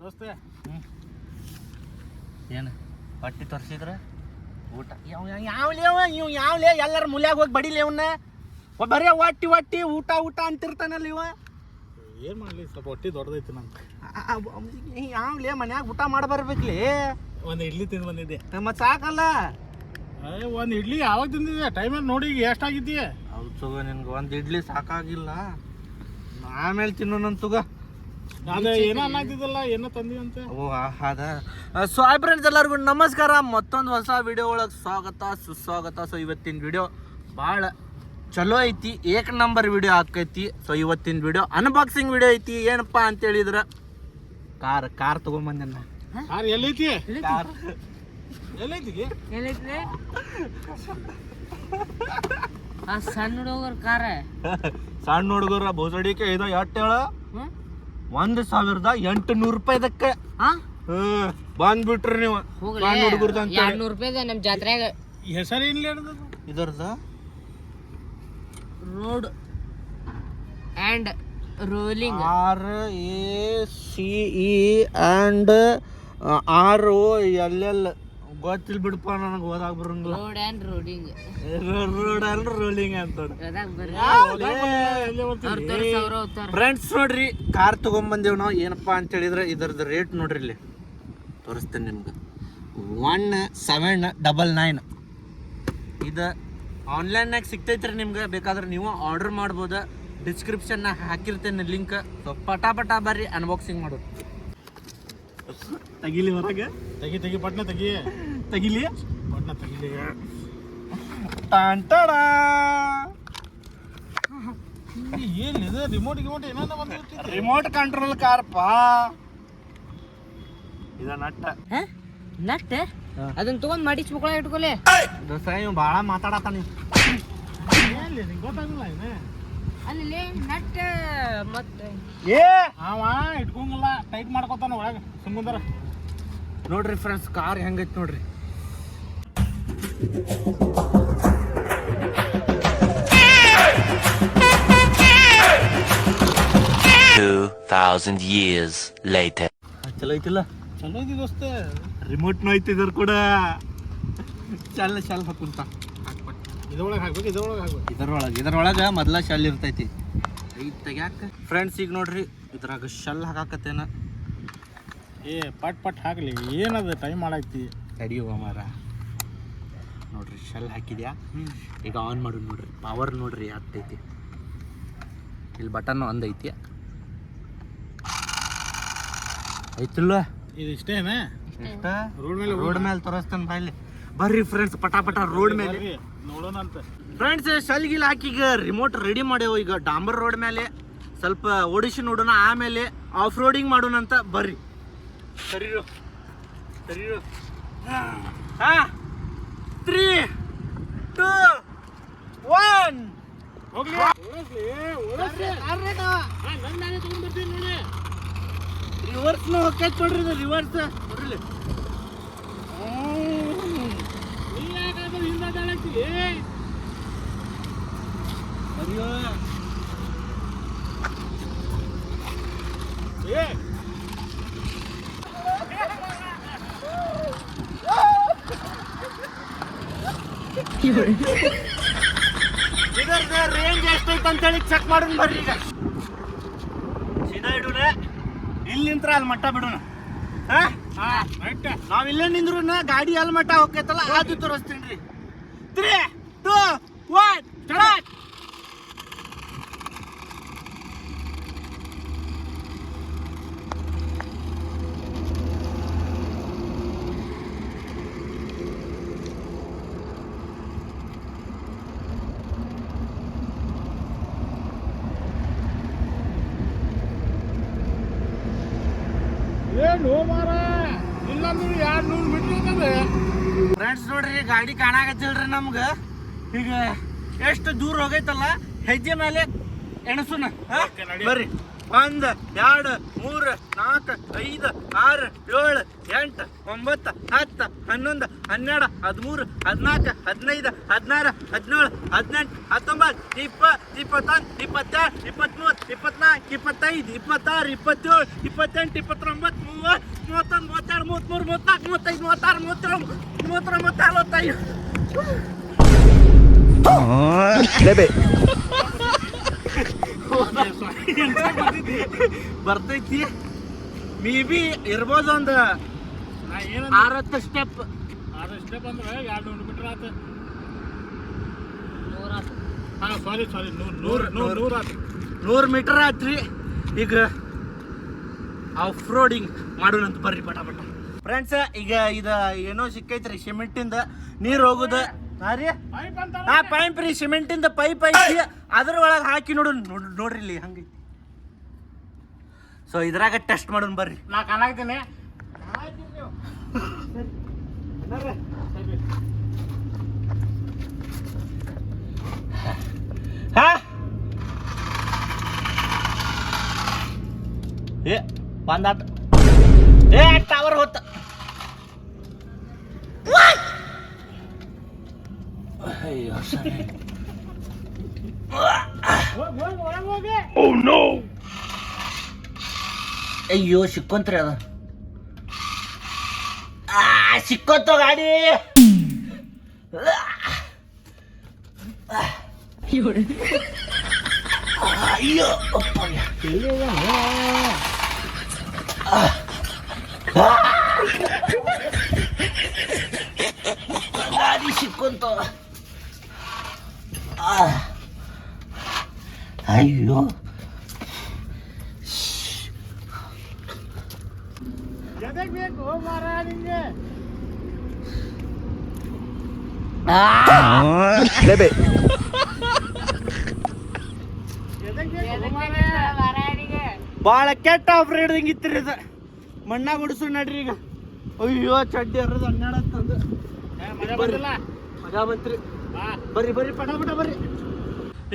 ದೋಸ್ತ. ಏನು ಹೊಟ್ಟಿ ತೋರಿಸಿದ್ರ? ಊಟ. ಯಾವ್ಲೇ ಅವ ಇವ್ ಯಾವ್ಲೇ ಎಲ್ಲರ ಮುಲ್ಯಾಗ ಹೋಗಿ ಬಡಿಲಿ ಅವನ್ನ ಬರೇ ಒಟ್ಟಿ ಒಟ್ಟಿ ಊಟ ಊಟ ಅಂತಿರ್ತಾನಲ್ಲ ಇವ. ಏನ್ ಮಾಡ್ಲಿ ಸ್ವಲ್ಪ ಹೊಟ್ಟಿ ದೊಡ್ಡದೈತಿ ನಂಗೆ. ಯಾವ್ಲೇ ಮನ್ಯಾಗ ಊಟ ಮಾಡ್ಬರ್ಬೇಕ್ಲಿ? ಒಂದ್ ಇಡ್ಲಿ ತಿಂದು ಬಂದಿದ್ದೆ. ನಮ್ಮ ಸಾಕಲ್ಲ? ಏ ಒಂದ್ ಇಡ್ಲಿ ಯಾವಾಗ ತಿಂದಿದ್ದೆ? ಟೈಮ್ ನೋಡಿ ಈಗ ಎಷ್ಟಾಗಿದ್ದೀಯ ಹೌದು ಸುಗ ನಿನ್ಗೆ ಒಂದು ಇಡ್ಲಿ ಸಾಕಾಗಿಲ್ಲ. ಆಮೇಲೆ ತಿನ್ನೋಣಂತುಗ ಅದೇ ಸೊ ಹಾಯ್ ಫ್ರೆಂಡ್ಸ್ ಎಲ್ಲರಿಗೂ ನಮಸ್ಕಾರ. ಮತ್ತೊಂದು ಹೊಸ ವಿಡಿಯೋ ಒಳಗೆ ಸ್ವಾಗತ ಸುಸ್ವಾಗತ. ಸೊ ಇವತ್ತಿನ ವಿಡಿಯೋ ಭಾಳ ಚಲೋ ಐತಿ ಏಕ್ ನಂಬರ್ ವಿಡಿಯೋ ಆಕೈತಿ. ಸೊ ಇವತ್ತಿನ ವಿಡಿಯೋ ಅನ್ಬಾಕ್ಸಿಂಗ್ ವಿಡಿಯೋ ಐತಿ. ಏನಪ್ಪ ಅಂತ ಹೇಳಿದ್ರ? ಕಾರ್ ಕಾರ್ ತಗೊಂಬಂದ ಎಲ್ಲೈತಿ? ಕಾರ್. ಎಲ್ಲೈತಿ ಆ ಸಣ್ಣ ಹುಡುಗರ ಕಾರ? ಸಣ್ಣ ಹುಡುಗರ ಬೋಸಡಿಕೆ ಇದು ಎಟ್ಟು ಹೇಳ? ಒಂದು ಸಾವಿರದ ಎಂಟು ನೂರು ರೂಪಾಯಿದಕ್ಕೆ ಹಾ ಹ್ಮ್ ಬಂದ್ಬಿಟ್ರಿ ನೀವು. ಹೋಗ್ಲಿ ಸಣ್ಣ ಹುಡುಗರ್ದು ಅಂತ ಎರಡ್ ನೂರ್ ರೂಪಾಯಿದ ನಮ್ ಜಾತ್ರೆಗ ಹೆಸರು ಏನ್ಲಿ ಇದರ್ದ road and rolling R A C E and R O L L ಗೊತ್ತಿಲ್ಲ ಬಿಡಪ್ಪ ನನಗೆ ಓದಾಕ ಬರಂಗಿಲ್ಲ. ರೋಡ್ ರೋಡಿಂಗ್ ರೋಡ್ ರೋಲಿಂಗ್ ಅಂತ ಫ್ರೆಂಡ್ಸ್ ನೋಡ್ರಿ ಕಾರ್ ತಗೊಂಬಂದೇವ್ ನಾವು. ಏನಪ್ಪ ಅಂತ ಹೇಳಿದ್ರೆ ಇದರದ್ದು ರೇಟ್ ನೋಡ್ರಿ ಇಲ್ಲಿ. ತೋರಿಸ್ತೇನೆ ನಿಮ್ಗೆ. ಒನ್ ಸೆವೆನ್ ಡಬಲ್ ನೈನ್ ಇದು ಆನ್ಲೈನ್ನಾಗ ಸಿಗ್ತೈತ್ರಿ ನಿಮ್ಗೆ. ಬೇಕಾದ್ರೆ ನೀವು ಆರ್ಡರ್ ಮಾಡ್ಬೋದು. ಡಿಸ್ಕ್ರಿಪ್ಷನ್ನ ಹಾಕಿರ್ತೇನೆ ಲಿಂಕ್ ಸೊ ಪಟಾ ಪಟ ಬರ್ರಿ ಅನ್ಬಾಕ್ಸಿಂಗ್ ಮಾಡೋದು. ತಗಿಲಿ ಹೊರಗೆ. ತೆಗಿ ತೆಗಿ ಪಟ್ನ ತೆಗಿ. ತಗಿಲಿ. ಪಟ್ನ ತಗಿಲಿ. ಟಾಂಟಡ ಏನಿದೆ ಇದು? ರಿಮೋಟ್ ಗಿಮೋಟ್ ಏನಾನ ಬಂದಿರ್ತಿ ರಿಮೋಟ್ ಕಂಟ್ರೋಲ್ ಕಾರ್ಪ ಇದ ನಟ್ಟ ನಟ್ಟ ಅದನ್ನ ತಗೊಂಡ್ ಮಾಡಿಸ್ಬೇಕಲ್ಲ ಇಟ್ಕೊಲೆ. ದೋಸ್ತ ಇವ್ ಭಾಳ ನಿಂಗೆ ಗೊತ್ತಾಗಿಲ್ಲ ಏನೇ ಅಲ್ಲಿ ನಟ್ ಮತ್ತೆ ಏ! ಅವ ಇಟ್ಕೊಂಗಿಲ್ಲ ಟೈಟ್ ಮಾಡ್ಕೊತಾನ ಒಳಗೆ. ಸುಮ್ಮಂದರ ನೋಡ್ರಿ ಫ್ರೆಂಡ್ಸ್ ಕಾರ್ ಹೆಂಗೈತೆ ನೋಡ್ರಿ. Two thousand years later. ಚಲೋ ಐತಿಲ್ಲ? ಚಲೋ ಐತಿ ದೋಸ್ತ. ರಿಮೋಟ್ನು ಐತಿ ಇದ್ರ ಕೂಡ. ಚಲ್ ಶಲ್ ಹಾಕುಂತ ಇದ್ರೊಳಗೆ ಹಾಕ್ಬೇಕು ಇದ್ರೊಳಗೆ ಹಾಕ್ಬೇಕು. ಇದ್ರೊಳಗೆ ಇದ್ರೊಳಗೆ ಮೊದ್ಲ ಶಲ್ ಇರ್ತೈತಿ. ಐತ್ ತೆಗ್ಯಾಕ. ಫ್ರೆಂಡ್ಸ್ ಈಗ ನೋಡ್ರಿ ಇದ್ರಾಗ ಶಲ್ ಹಾಕಾಕತ್ತೇನ. ಏ ಪಟ್ ಪಟ್ ಹಾಕಲಿ. ಏನದ ಟೈಮ್ ಮಾಡಾಕ್ತಿ ತಡಿಯುವ ಮಾರ. ನೋಡ್ರಿ ಶೆಲ್ ಹಾಕಿದ್ಯಾ? ಈಗ ಆನ್ ಮಾಡು ನೋಡ್ರಿ. ಪವರ್ ನೋಡ್ರಿ ಆಗ್ತೈತಿ ಇಲ್ಲಿ ಬಟನ್ ಒಂದೈತಿ ಐತಿ. ಐತಿಲ್ಲ? ಇದು ಇಷ್ಟೇನಾ? ಎಷ್ಟ ರೋಡ್ ಮೇಲೆ ರೋಡ್ ಮೇಲೆ ತೋರಿಸ್ತಾನೆ ಬಾಯ್ಲಿ ಬರ್ರಿ ಫ್ರೆಂಡ್ಸ್ ಪಟಾಪಟ ಪಟ ರೋಡ್ ಮೇಲೆ. ಬರ್ರಿ, ನೋಡೋಣ ಅಂತ. ಫ್ರೆಂಡ್ಸ್ ಶಲ್ಗಿಲ್ ಹಾಕಿ ಈಗ ರಿಮೋಟ್ ರೆಡಿ ಮಾಡ್ಯಾವ ಈಗ ಡಾಂಬರ್ ರೋಡ್ ಮೇಲೆ. ಸ್ವಲ್ಪ ಓಡಿಸಿ ನೋಡೋಣ ಆಮೇಲೆ ಆಫ್ ರೋಡಿಂಗ್ ಮಾಡೋಣ ಅಂತ. ಬರ್ರಿ. ಸರಿರು ಸರಿರು ಹಾ. ತ್ರೀ ಟೂ ಒನ್ ಹೋಗ್ಲಿ. ಓಡಿಸ್ಲಿ, ಓಡಿಸ್ಲಿ. ಹಾ, ನನ್ ನಾನೇ ತಗೊಂಡ್ಬರ್ತೀನಿ ನೋಡಿ ರಿವರ್ಸ್ನು ಹೋಗ್ತೈತೆ ನೋಡ್ರಿ ಇದು ರಿವರ್ಸ್ ನೋಡ್ರಿ ನೀ ಯಾಕಾದ್ರೂ ಹಿಂದೆ ಅಡ್ಡಾಡಕ್ತಿ? ಅಯ್ಯೋ. ಏ ಇದರದ ರೇಂಜ್ ಎಷ್ಟೈತೆ ಅಂತೇಳಿ ಚೆಕ್ ಮಾಡೋಣ ಬರ್ರಿ ಈಗ. ಸೀದಾ ಇಡೋಣ ಇಲ್ಲಿ ನಿಂತ್ರ ಅಲ್ಲಿ ಮಟ್ಟ ಬಿಡೋಣ. ನಾವ್ ಇಲ್ಲೇ ನಿಂದ್ರು ಗಾಡಿ ಅಲ್ಲಿ ಮಟ್ಟ ಹೋಗ್ತೈತಲ್ಲ ಅದು ತೋರಿಸ್ತೀನಿ ರೀ. ತ್ರೀ ಟೂ ಒನ್ ಸ್ಟಾರ್ಟ್ ಏನು ಮಾರ ಇಲ್ಲಂದ್ರೆ ಎರಡು ನೂರು ಮೀಟ್ರ್ ಇರ್ತದೆ. ಫ್ರೆಂಡ್ಸ್ ನೋಡ್ರಿ ಗಾಡಿ ಕಾಣಾಕತ್ತಿಲ್ರಿ ನಮ್ಗ. ಈಗ ಎಷ್ಟು ದೂರ ಹೋಗೈತಲ್ಲ ಹೆಜ್ಜೆ ಮೇಲೆ ಎಣಸುನ. ಬರ್ರಿ. ಒಂದ್ ಎರಡು ಮೂರು ನಾಲ್ಕು ಐದು ಆರ್ ಏಳು ಎಂಟು ಒಂಬತ್ತು ಹತ್ತು. ಹನ್ನೊಂದು ಹನ್ನೆರಡು ಹದಿಮೂರು ಹದಿನಾಲ್ಕು ಹದಿನೈದು ಹದಿನಾರು ಹದಿನೇಳು ಹದಿನೆಂಟು ಹತ್ತೊಂಬತ್ತು ಇಪ್ಪತ್ತು ಇಪ್ಪತ್ತೊಂದು ಇಪ್ಪತ್ತೆರಡು ಇಪ್ಪತ್ತ್ಮೂರು ಇಪ್ಪತ್ನಾಲ್ಕು ಇಪ್ಪತ್ತೈದು ಇಪ್ಪತ್ತಾರು ಇಪ್ಪತ್ತೇಳು ಇಪ್ಪತ್ತೆಂಟು ಇಪ್ಪತ್ತೊಂಬತ್ತು ಮೂವತ್ತು ಮೂವತ್ತೊಂದು ಮೂವತ್ತೆರಡು ಮೂವತ್ತ್ಮೂರು ಮೂವತ್ತ್ನಾಲ್ಕು ಮೂವತ್ತೈದು ಮೂವತ್ತಾರು ಮೂವತ್ತೇಳು ಮೂವತ್ತರ ಮೂವತ್ತ ನಲವತ್ತೈದು ಬರ್ತೈತಿ ಮೇ ಬಿ ಇರ್ಬೋದು ಒಂದು ಆರತ್ತು ಸ್ಟೆಪ್ ಆರು ಸ್ಟೆಪ್ ಅಂದ್ರೆ ಎರಡು ನೂರು ಮೀಟರ್ ಆತ. ನೂರಾತು. ಹಾಂ ಸಾರಿ ಸಾರಿ ನೂರು ನೂರು ನೂರು ನೂರು. ಆತು ನೂರು ಮೀಟರ್ ಆತ್ರಿ. ಈಗ ಆಫ್ ರೋಡಿಂಗ್ ಮಾಡೋಣಂತ ಬರ್ರಿ ಪಟ ಪಟ ಫ್ರೆಂಡ್ಸ್ ಈಗ ಇದು ಏನೋ ಸಿಕ್ಕೈತ್ರಿ ಸಿಮೆಂಟಿಂದ ನೀರು ಹೋಗುದ. ಸಾರಿ ರೀ? ಪೈಪ್ ಅಂತ ಆ ಪೈಪ್ ರೀ ಸಿಮೆಂಟಿಂದ ಪೈಪ್ ಐತಿ. ಅದ್ರ ಒಳಗೆ ಹಾಕಿ ನೋಡು ನೋಡ್- ನೋಡ್ರಿ ಇಲ್ಲಿ ಹಂಗೈತಿ. ಸೊ ಇದ್ರಾಗ ಟೆಸ್ಟ್ ಮಾಡೋಣ ಬರ್ರಿ. ನಾ ಕಾಣಾಕ್ತೀನಿ. ಹಾ ಏ ಬಂದಾತ ಏ ಟವರ್ ಹೊತ್ತ ಅಯ್ಯೋ ಸರಿ ಹೋಗಿ ಹೋಗಿ ಒಳಗೆ ಹೋಗಿ ಅಯ್ಯೋ ಸಿಕ್ಕೊಂತ್ರಿ ಅದ ಆ ಸಿಕ್ಕೊಂತು ಗಾಡಿ ಅಯ್ಯೋ ಅಪ್ಪ ಗಾಡಿ ಸಿಕ್ಕೊಂತು ಆ. ಅಯ್ಯೋ. ಎದಕ್ ಬೇಕು ಮಾರ ನಿಂಗೆ? ಎದಕ್ ಬೇಕು ಮಾರಾಯ? ಭಾಳ ಕೆಟ್ಟ ಆಫರ್ ಹಿಡ್ದಂಗೆ ರೀ ಇದು. ಮಣ್ಣಾಗ ಗುಡಿಸು ನಡ್ರಿ ಈಗ. ಅಯ್ಯೋ ಚಡ್ಡಿ ಹರಿದು ಹನ್ನೆರಡು ಏ, ಮಜಾ ಬಂತ್ರಿ. ಬರ್ರಿ ಬರ್ರಿ ಪಟ ಪಟ ಬರ್ರಿ.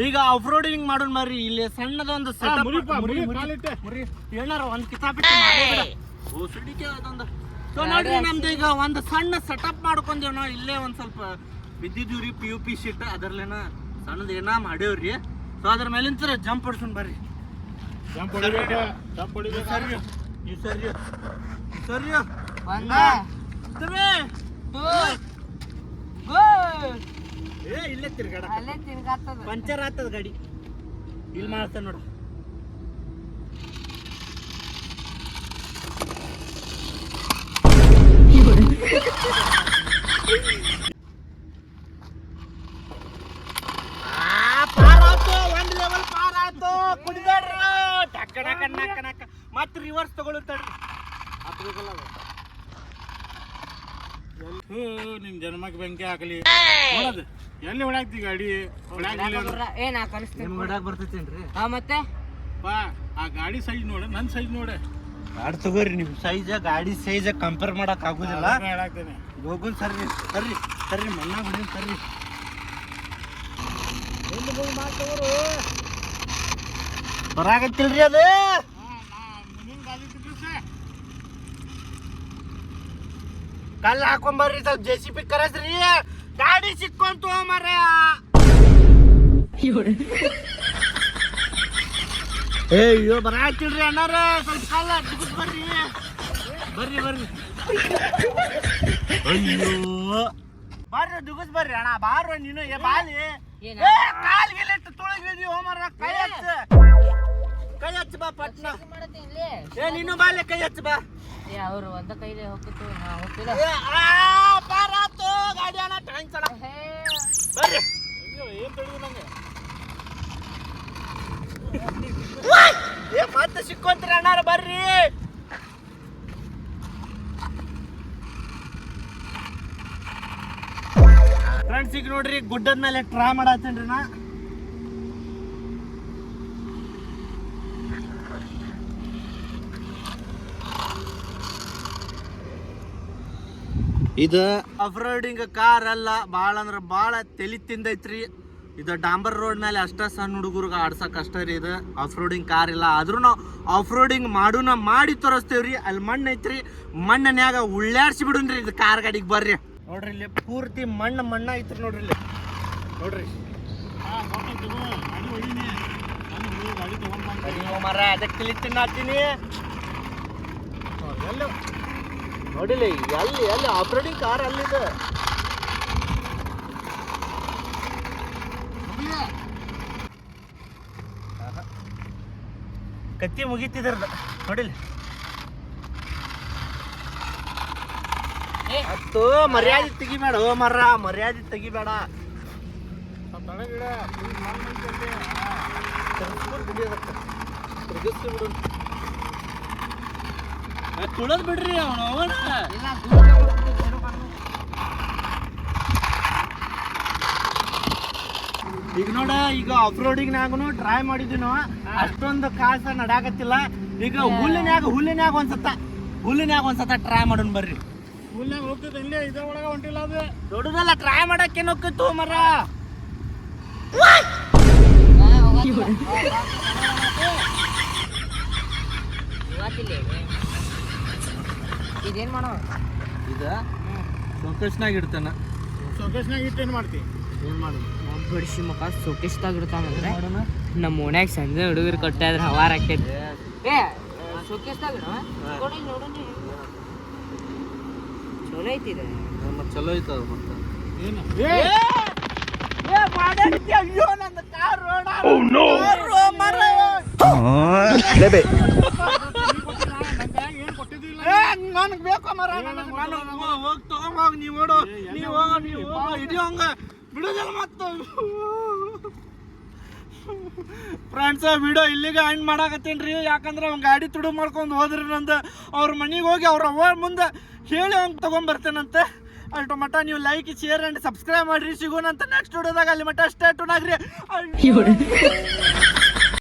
ಈಗ ಆಫ್ ರೋಡಿಂಗ್ ಮಾಡೋಣ ಬರ್ರಿ ಇಲ್ಲಿ ಸಣ್ಣದೊಂದು ಏನಾರ ಒಂದ್ ಸಿಡಿಕೆ ಅದೊಂದು. ಸೊ ನೋಡ್ರಿ ನಮ್ದು ಈಗ ಒಂದು ಸಣ್ಣ ಸೆಟಪ್ ಮಾಡ್ಕೊಂಡೇವ್ ನಾವು ಇಲ್ಲೇ ಒಂದ್ ಸ್ವಲ್ಪ ಬಿದ್ದಿದ್ದೀವ್ರಿ ಪಿ ಯು ಪಿ ಶೀಟ್ ಅದರ್ಲೇನ ಸಣ್ಣದ ಏನ ಮಾಡೇವ್ರಿ ಸೊ ಅದ್ರ ಮೇಲಿಂತ್ರ ಜಂಪ್ ಹೊಡ್ಸೋಣ ಬರ್ರಿ. ಜಂಪ್ ಹೊಡಿಬೇಕು ಜಂಪ್ ಹೊಡಿಬೇಕು ಸರಿ ನೀವು ಸರಿ ಸರಿ ಒಂದ, ತಮ್ಮಿ. Two, go. ಏ ಇಲ್ಲೇ ತಿರ್ಗಾಡ ಅಲ್ಲೇ ತಿರ್ಗಾತ್ತದ. ಪಂಚರ್ ಆಗ್ತದ ಗಾಡಿ. ಇಲ್ಲಿ ಮಾಡ್ತಾನ ನೋಡು. ಹಾಕಲಿ. ಎಲ್ಲಿ ಹೊಡಾಕ್ತಿ ಗಾಡಿ? ಹುಡ್ರ, ಏ ನಾ ಕಲಿಸ್ತೀನಿ ನಿಮ್ಗ್ ಹೊಡ್ಯಾಕ್ ಬರ್ತೈತೇನ್ರಿ ಹಾ ಮತ್ತೆ? ಬಾ ಆ ಗಾಡಿ ಸೈಜ್ ನೋಡ ನನ್ನ ಸೈಜ್ ನೋಡ. ಗಾಡಿ ತಗೋರಿ ನಿಮ್ ಸೈಜ್ ಗಾಡಿ ಸೈಜ್ ಕಂಪೇರ್ ಮಾಡಕ್ ಆಗುದಿಲ್ಲ. ಹೇಳಾಕ್ತೇನೆ ಹೋಗುನ್ ಸರ್ರಿ ಸರ್ರಿ ಸರ್ರಿ ಮಣ್ಣಾಗ ಹೊಡಿ ಸರ್ರಿ ಬರಾಕತ್ತಿಲ್ರಿ ಅದು? ಮುಂದಿನ ಗಾಡಿ ತಿರ್ಗಿಸ ಕಲ್ಲ ಹಾಕೊಂಬರ್ರಿ ಸ್ವಲ್ಪ ಜೆ ಸಿ ಪಿ ಕರೆಸ್ರಿ. ಗಾಡಿ ಸಿಕ್ಕೊಂತು ಮರ ಏ ಅಯ್ಯೋ ಬರ ಹಾಕಿಡ್ರಿ ಅಣ್ಣಾರ. ಸ್ವಲ್ಪ ಕಲ್ಲ ದುಗುದ್ ಬರ್ರಿ. ಬರ್ರಿ ಬರ್ರಿ. ಅಯ್ಯೋ. ಬರ್ರಿ ದುಗುಸ್ ಬರ್ರಿ ಅಣ್ಣ. ಬಾರ ನೀನು ಏ ಬಾಲಿ? ಏ ಕಾಲ್ ಗಿಲಿಟ್ಟು ತುಳಗಿದ್ವಿ ಹೋಮರ ಕೈ ಹಚ್ಚ ಕೈ ಹಚ್ಚ ಬಾ ಪಟ್ನ. ಏ ನೀನು ಬಾಲೆ ಕೈ ಹಚ್ಚ ಬಾ. ಏ ಅವ್ರು ಒಂದ ಕೈಲಿ ಹೋಗ್ತಿತ್ತು ನಾ ಹೋಗ್ತಿಲ್ಲ ಬಾರಾತು ಗಾಡಿ ಅಣ್ಣ ಟ್ಯಾಂಕ್ ಸಲ ಬರ್ರಿ. ಅಯ್ಯೋ ಏನ್ ತಿಳಿದು ನಂಗೆ? ಏ ಮತ್ತೆ ಸಿಕ್ಕೊಂತ್ರಿ ಅಣ್ಣಾರ ಬರ್ರಿ. ಫ್ರೆಂಡ್ಸ್ ಈಗ ನೋಡ್ರಿ ಗುಡ್ಡದ ಮೇಲೆ ಟ್ರಾ ಮಾಡತ್ತೇನ್ರಿ ನಾ. ಇದು ಆಫ್ ರೋಡಿಂಗ್ ಕಾರ್ ಅಲ್ಲ ಭಾಳ ಅಂದ್ರೆ ಭಾಳ ತಲಿ ತಿಂದೈತ್ರಿ. ಇದು ಡಾಂಬರ್ ರೋಡ್ ಮೇಲೆ ಅಷ್ಟೇ ಸಣ್ಣ ಹುಡುಗರಿಗೆ ಆಡ್ಸಕ್ ಅಷ್ಟೇ ರೀ ಇದು. ಆಫ್ ರೋಡಿಂಗ್ ಕಾರ್ ಇಲ್ಲ. ಆದ್ರೂ ನಾವು ಆಫ್ ರೋಡಿಂಗ್ ಮಾಡುನ ಮಾಡಿ ತೋರಿಸ್ತೇವ್ರಿ. ಅಲ್ಲಿ ಮಣ್ಣು ಐತ್ರಿ. ಮಣ್ಣನ್ಯಾಗ ಉಳ್ಳಾಡ್ಸಿ ಬಿಡುನ್ರಿ ಇದು ಕಾರ್ ಗಾಡಿಗೆ ಬರ್ರಿ. ನೋಡ್ರಿ ಇಲ್ಲಿ ಪೂರ್ತಿ ಮಣ್ಣು ಮಣ್ಣ ಐತ್ರಿ ನೋಡ್ರಿ ಇಲ್ಲಿ. ನೋಡ್ರಿ. ಮರ ಅದಕ್ಕೆ ತಿಳಿತೀನಿ ಹಾಕ್ತೀನಿ ನೋಡಿಲಿ ಎಲ್ಲಿ ಎಲ್ಲಿ ಆಪ್ರೇಟಿಂಗ್ ಕಾರ್ ಅಲ್ಲಿದೆ. ಕತ್ತಿ ಮುಗಿತಿದ್ರ ನೋಡಿಲಿ. ಅತ್ತು ಮರ್ಯಾದೆ ತೆಗಿಬೇಡ ಓ ಮರ ಮರ್ಯಾದೆ ತೆಗಿಬೇಡ ತಳಗಿಡ ತುಳದ್ ಬಿಡ್ರಿ ಅವನು ಅವನ. ಈಗ ನೋಡ ಈಗ ಆಫ್ ರೋಡಿಂಗ್ ನಾಗನು ಟ್ರೈ ಮಾಡಿದ್ವಿ ಅಷ್ಟೊಂದು ಕಾಸ ನಡಾಕತ್ತಿಲ್ಲ. ಈಗ ಹುಲ್ಲಿನ್ಯಾಗ ಹುಲ್ಲಿನ್ಯಾಗ ಒಂದ್ಸತ ಹುಲ್ಲಿನ್ಯಾಗ ಒಂದ್ಸತ ಟ್ರೈ ಮಾಡೋಣ ಬರ್ರಿ. ಹುಲ್ಲಿನಾಗ ಹೋಗ್ತದೆ ಇಲ್ಲೇ ಇದ್ರೊಳಗೆ ಒಳಗ ಹೊಂಟಿಲ್ಲ ಅದು. ದೊಡ್ಡದಲ್ಲ ಟ್ರೈ ಮಾಡಕ್ಕೆ ನೋಕ್ಕಿತ್ತು ಮರ. ಇದೇನ್ ಮಾಡೋ? ಇದ? ಶೋಕೇಶ್ನಾಗ ಇಡ್ತಾನ. ಸೊಕೇಶ್ನಾಗ ಇಟ್ಟು ಏನು ಮಾಡ್ತಿ? ಏನ್ ಮಾಡೋದು ಬಡಿಸಿ ಮುಖ ಸೋಕಿಸ್ದಾಗ ಇಡ್ತಾನಂದ್ರೆ ನಮ್ಮ ಓಣ್ಯಾಗ ಸಂಜೆ ಹುಡುಗರು ಕೊಟ್ಟಾದ್ರೆ ಹವಾರ ಏ ನೋಡೋಣ ಚಲೋ ಐತಿ ಇದು. ಮತ್ತೆ ಚಲೋ ಐತದ ಮತ್ತೆ. ಏನು? ಅಯ್ಯೋ ನನ್ನ ಕಾರ್ ರೋಡ ಮರ ಏನು ಕೊಟ್ಟಿದ್ದಿಲ್ಲ ನನಗೆ ಬೇಕು ಮರ ನನಗೆ ಹೋಗಿ ತಗೊಂಬೋಗಿ ನೀವು ಓಡು. ನೀವು ಹೋಗ ನೀವು ಹೋಗ ಇಡೀ ಹಂಗ. ಬಿಡೋದಿಲ್ಲ ಮತ್ತೆ. ಫ್ರೆಂಡ್ಸ್ ವಿಡಿಯೋ ಇಲ್ಲಿಗೆ ಎಂಡ್ ಮಾಡಾಕತ್ತೀನಿ ರೀ. ಯಾಕಂದ್ರೆ ಅವ್ನ ಗಾಡಿ ತುಡು ಮಾಡ್ಕೊಂಡು ಹೋದ್ರಿ ನಂದು. ಅವ್ರ ಮನೆಗೆ ಹೋಗಿ ಅವ್ರ ಅವ್ವ ಮುಂದೆ ಹೇಳಿ ಅವ್ನು ತೊಗೊಂಬರ್ತೇನಂತೆ ಅಲ್ಲಿ ಮಟ್ಟ ನೀವು ಲೈಕ್ ಶೇರ್ ಆ್ಯಂಡ್ ಸಬ್ಸ್ಕ್ರೈಬ್ ಮಾಡಿರಿ. ಸಿಗೋಣಂತ ನೆಕ್ಸ್ಟ್ ವಿಡಿಯೋದಾಗ ಅಲ್ಲಿ ಮಟ್ಟ ಸ್ಟೇಟ್ ಆಗ್ರಿ